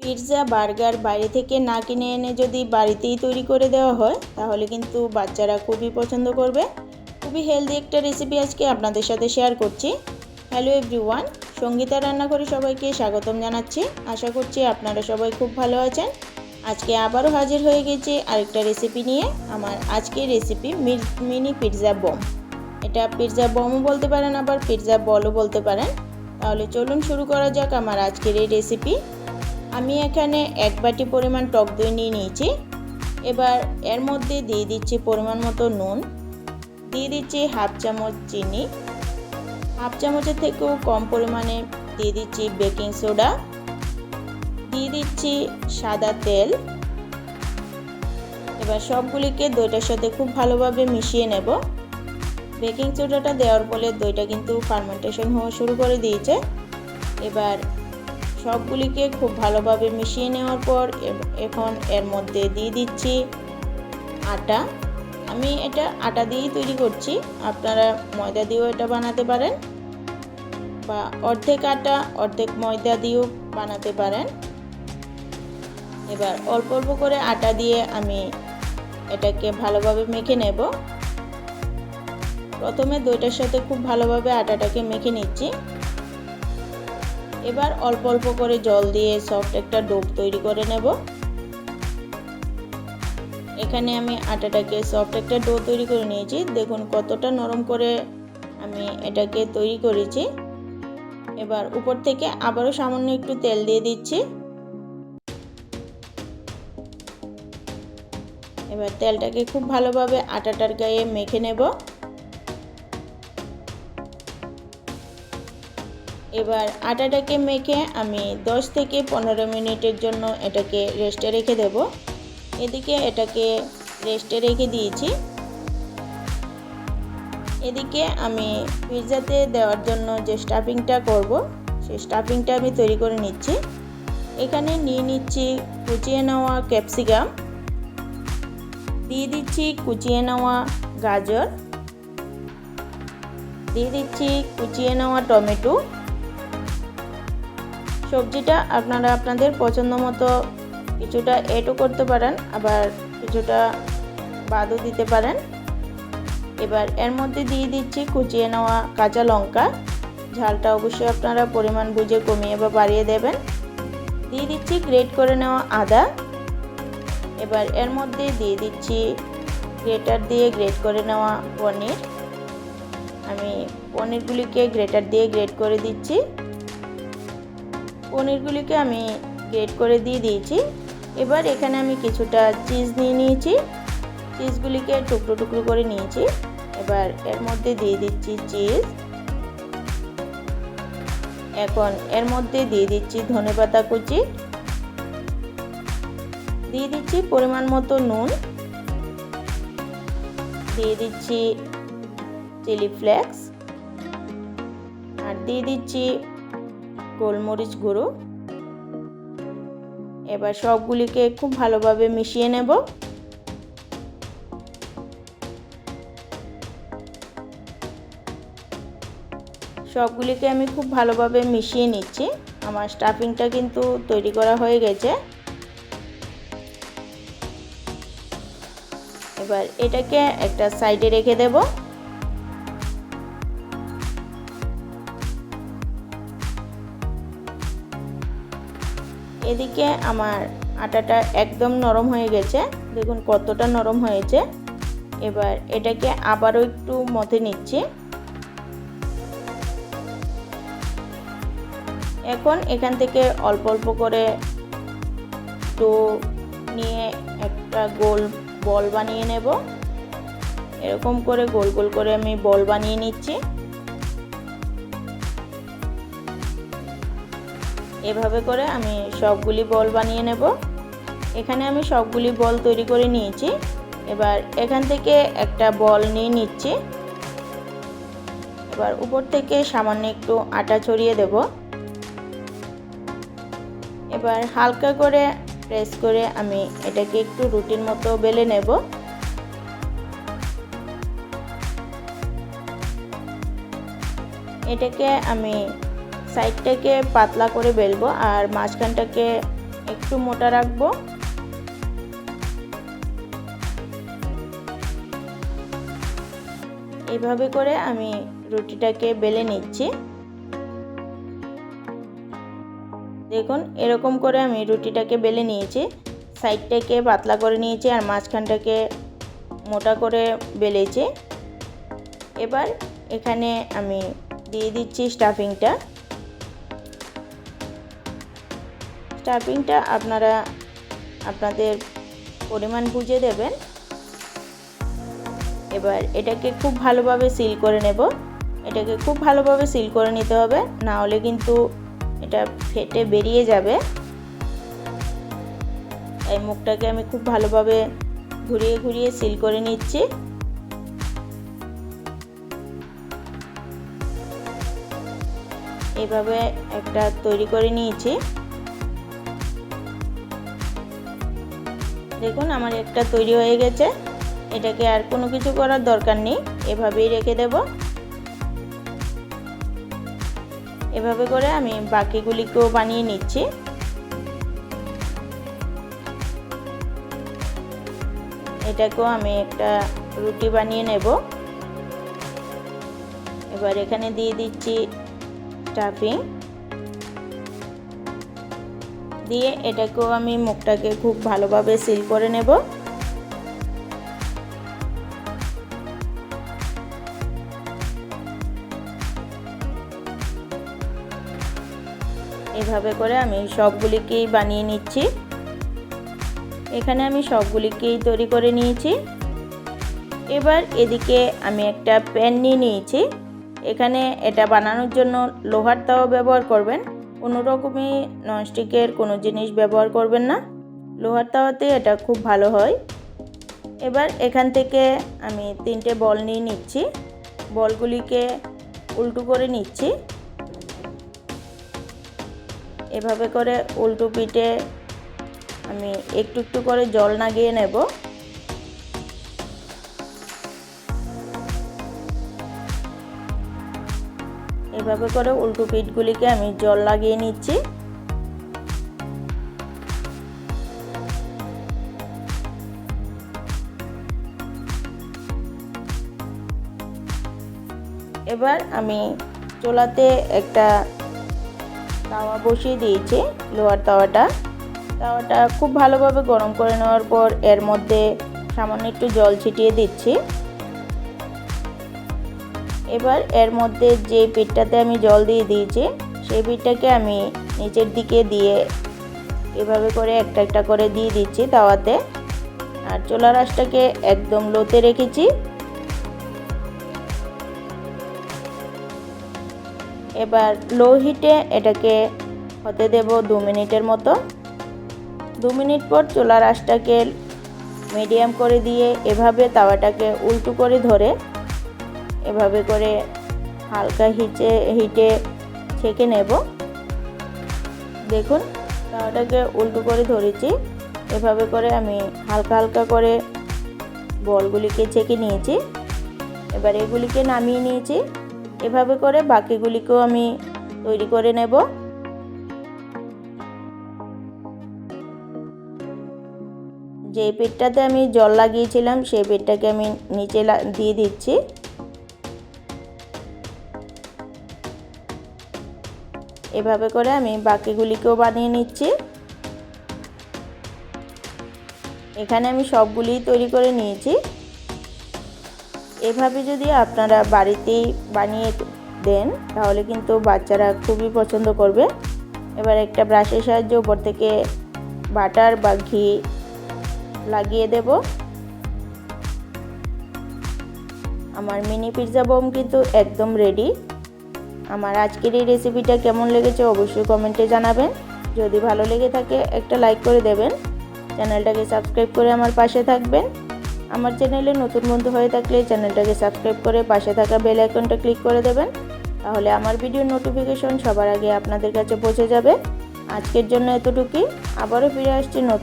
Pizza, burger বাইরে থেকে না কিনে এনে যদি বাড়িতেই তৈরি করে দেওয়া হয়, তাহলে কিন্তু বাচ্চারা খুবই পছন্দ করবে। খুবই হেলদি একটা রেসিপি আজকে আপনাদের সাথে শেয়ার করছি। হ্যালো এভরিওয়ান সঙ্গীতা রান্নাঘরে সবাইকে স্বাগতম জানাচ্ছি। আশা করছি আপনারা সবাই খুব ভালো আছেন। আজকে আবারও হাজির হয়ে গেছে আরেকটা রেসিপি নিয়ে, আমার আজকের রেসিপি মিনি পিৎজা বম এটা পিৎজা বমও বলতে পারেন, আবার পিৎজা বলও বলতে পারেন। তাহলে চলুন শুরু করা যাক আমার আজকের এই রেসিপি আমি এখানে এক বাটি পরিমাণ টক দই নিয়ে নিয়েছি। এবার এর মধ্যে দিয়ে দিচ্ছি পরিমাণ মতো নুন। দিয়ে দিচ্ছি হাফ চামচ চিনি। হাফ চামচের থেকেও কম পরিমাণে দিয়ে দিচ্ছি বেকিং সোডা। দিয়ে দিচ্ছি সাদা তেল। এবার সবগুলিকে দইটার সাথে খুব ভালোভাবে মিশিয়ে নেব। বেকিং সোডাটা দেওয়ার ফলে দইটা কিন্তু ফার্মেন্টেশন হওয়া শুরু করে দিয়েছে। এবার সবগুলিকে খুব ভালোভাবে মিশিয়ে নেওয়ার পর এখন এর মধ্যে দিয়ে দিচ্ছি আটা। আমি এটা আটা দিয়েই তৈরি করছি। আপনারা ময়দা দিয়েও এটা বানাতে পারেন বা অর্ধেক আটা, অর্ধেক ময়দা দিয়েও বানাতে পারেন। এবার অল্প অল্প করে আটা দিয়ে আমি এটাকে ভালোভাবে মেখে নেব। প্রথমে দইটার সাথে খুব ভালোভাবে আটাটাকে মেখে নিচ্ছি। এবার অল্প অল্প করে জল দিয়ে সফট একটা ডোপ তৈরি করে নেব। এখানে আমি আটাটাকে সফট একটা ডো তৈরি করে নিয়েছি। দেখুন কতটা নরম করে আমি এটাকে তৈরি করেছি। এবার উপর থেকে আবারও সামান্য একটু তেল দিয়ে দিচ্ছি। এবার তেলটাকে খুব ভালোভাবে আটাটার গায়ে মেখে নেব। এবার আটাটাকে মেখে আমি 10 থেকে পনেরো মিনিটের জন্য এটাকে রেস্টে রেখে দেব। এদিকে এটাকে রেস্টে রেখে দিয়েছি। এদিকে আমি পিৎজাতে দেওয়ার জন্য যে স্টাফিংটা করব, সেই স্টাফিংটা আমি তৈরি করে নিচ্ছি। এখানে নিয়ে নিচ্ছি কুচিয়ে নেওয়া ক্যাপসিকাম। দিয়ে দিচ্ছি কুচিয়ে নেওয়া গাজর। দিয়ে দিচ্ছি কুচিয়ে নেওয়া টমেটো। সবজিটা আপনারা আপনাদের পছন্দ মতো কিছুটা এটও করতে পারেন, আবার কিছুটা বাদও দিতে পারেন। এবার এর মধ্যে দিয়ে দিচ্ছি কুচিয়ে নেওয়া কাঁচা লঙ্কা। ঝালটা অবশ্যই আপনারা পরিমাণ বুঝে কমিয়ে বা বাড়িয়ে দেবেন। দিয়ে দিচ্ছি গ্রেট করে নেওয়া আদা। এবার এর মধ্যে দিয়ে দিচ্ছি গ্রেটার দিয়ে গ্রেট করে নেওয়া পনির। আমি পনিরগুলিকে গ্রেটার দিয়ে গ্রেট করে দিচ্ছি। পনিরগুলিকে আমি গ্রেট করে দিয়ে দিয়েছি। এবার এখানে আমি কিছুটা চিজ নিয়ে নিয়েছি। চিজগুলিকে টুকরো টুকরো করে নিয়েছি। এবার এর মধ্যে দিয়ে দিচ্ছি চিজ। এখন এর মধ্যে দিয়ে দিচ্ছি ধনে পাতা কুচি। দিয়ে দিচ্ছি পরিমাণ মতো নুন। দিয়ে দিচ্ছি চিলি ফ্লেক্স। আর দিয়ে দিচ্ছি গোলমরিচ গুঁড়ো। এবার সবগুলিকে খুব ভালোভাবে মিশিয়ে নেব। সবগুলিকে আমি খুব ভালোভাবে মিশিয়ে নিচ্ছি। আমার স্টাফিংটা কিন্তু তৈরি করা হয়ে গেছে। এবার এটাকে একটা সাইডে রেখে দেব। এদিকে আমার আটাটা একদম নরম হয়ে গেছে। দেখুন কতটা নরম হয়েছে। এবার এটাকে আবারও একটু মথে নিচ্ছি। এখন এখান থেকে অল্প অল্প করে একটু নিয়ে একটা গোল বল বানিয়ে নেব। এরকম করে গোল গোল করে আমি বল বানিয়ে নিচ্ছি। এভাবে করে আমি সবগুলি বল বানিয়ে নেব। এখানে আমি সবগুলি বল তৈরি করে নিয়েছি। এবার এখান থেকে একটা বল নিয়ে নিচ্ছি। এবার উপর থেকে সামান্য একটু আটা ছড়িয়ে দেব। এবার হালকা করে প্রেস করে আমি এটাকে একটু রুটির মতো বেলে নেব। এটাকে আমি সাইডটাকে পাতলা করে বেলবো আর মাঝখানটাকে একটু মোটা রাখব। এভাবে করে আমি রুটিটাকে বেলে নিচ্ছি। দেখুন, এরকম করে আমি রুটিটাকে বেলে নিয়েছি। সাইডটাকে পাতলা করে নিয়েছি আর মাঝখানটাকে মোটা করে বেলেছি। এবার এখানে আমি দিয়ে দিচ্ছি স্টাফিংটা। স্টাফিংটা আপনারা আপনাদের পরিমাণ বুঝে দেবেন। এবার এটাকে খুব ভালোভাবে সিল করে নেব। এটাকে খুব ভালোভাবে সিল করে নিতে হবে, না হলে কিন্তু এটা ফেটে বেরিয়ে যাবে। এই মুখটাকে আমি খুব ভালোভাবে ঘুরিয়ে ঘুরিয়ে সিল করে নিচ্ছি। এভাবে একটা তৈরি করে নিয়েছি। দেখুন, আমার একটা তৈরি হয়ে গেছে। এটাকে আর কোনো কিছু করার দরকার নেই। এভাবেই রেখে দেব। এভাবে করে আমি বাকিগুলিকেও বানিয়ে নিচ্ছি। এটাকেও আমি একটা রুটি বানিয়ে নেব। এবার এখানে দিয়ে দিচ্ছি স্টাফিং দিয়ে এটাকেও আমি মুখটাকে খুব ভালোভাবে সিল করে নেব। এভাবে করে আমি সবগুলিকেই বানিয়ে নিচ্ছি। এখানে আমি সবগুলিকেই তৈরি করে নিয়েছি। এবার এদিকে আমি একটা প্যান নিয়ে নিয়েছি। এখানে এটা বানানোর জন্য লোহার তাওয়া ব্যবহার করবেন। কোনো রকমই ননস্টিকের কোনো জিনিস ব্যবহার করবেন না। লোহার তাওয়াতে এটা খুব ভালো হয়। এবার এখান থেকে আমি তিনটে বল নিয়ে নিচ্ছি। বলগুলিকে উল্টো করে নিচ্ছি। এভাবে করে উল্টো পিঠে আমি একটু একটু করে জল লাগিয়ে নেব। এভাবে করে উল্টো পিঠগুলিকে আমি জল লাগিয়ে নিচ্ছি। এবার আমি চোলাতে একটা তাওয়া বসিয়ে দিয়েছি, লোহার তাওয়াটা। তাওয়াটা খুব ভালোভাবে গরম করে নেওয়ার পর এর মধ্যে সামান্য একটু জল ছিটিয়ে দিচ্ছি। এবার এর মধ্যে যে পিঠটাতে আমি জল দিয়ে দিয়েছি, সেই পিঠটাকে আমি নিচের দিকে দিয়ে এভাবে করে একটা একটা করে দিয়ে দিচ্ছি তাওয়াতে। আর চোলা রাসটাকে একদম লোতে রেখেছি। এবার লো হিটে এটাকে হতে দেব দু মিনিটের মতো। দু মিনিট পর চুলার আঁচটাকে মিডিয়াম করে দিয়ে এভাবে তাওয়াটাকে উল্টো করে ধরে এভাবে করে হালকা হিচে, হিটে ছেঁকে নেব। দেখুন তাওয়াটাকে উল্টো করে ধরেছি। এভাবে করে আমি হালকা হালকা করে বলগুলিকে ছেঁকে নিয়েছি। এবার এগুলিকে নামিয়ে নিয়েছি। এভাবে করে বাকিগুলিকেও আমি তৈরি করে নেব। যে পেটটাতে আমি জল লাগিয়েছিলাম, সেই পেটটাকে আমি নিচে দিয়ে দিচ্ছি। এভাবে করে আমি বাকিগুলিকেও বানিয়ে নিচ্ছি। এখানে আমি সবগুলিই তৈরি করে নিয়েছি। এভাবে যদি আপনারা বাড়িতেই বানিয়ে দেন, তাহলে কিন্তু বাচ্চারা খুবই পছন্দ করবে। এবার একটা ব্রাশের সাহায্যে উপর থেকে বাটার বা ঘি লাগিয়ে দেব। আমার মিনি পিৎজা বোম কিন্তু একদম রেডি আমার আজকের এই রেসিপিটা কেমন লেগেছে অবশ্যই কমেন্টে জানাবেন। যদি ভালো লেগে থাকে, একটা লাইক করে দেবেন। চ্যানেলটাকে সাবস্ক্রাইব করে আমার পাশে থাকবেন। আমার চ্যানেলে নতুন বন্ধু হয়ে থাকলে চ্যানেলটাকে সাবস্ক্রাইব করে পাশে থাকা বেল আইকনটা ক্লিক করে দেবেন। তাহলে আমার ভিডিওর নোটিফিকেশন সবার আগে আপনাদের কাছে পৌঁছে যাবে। আজকের জন্য এতটুকুই। আবারও ফিরে আসছি নতুন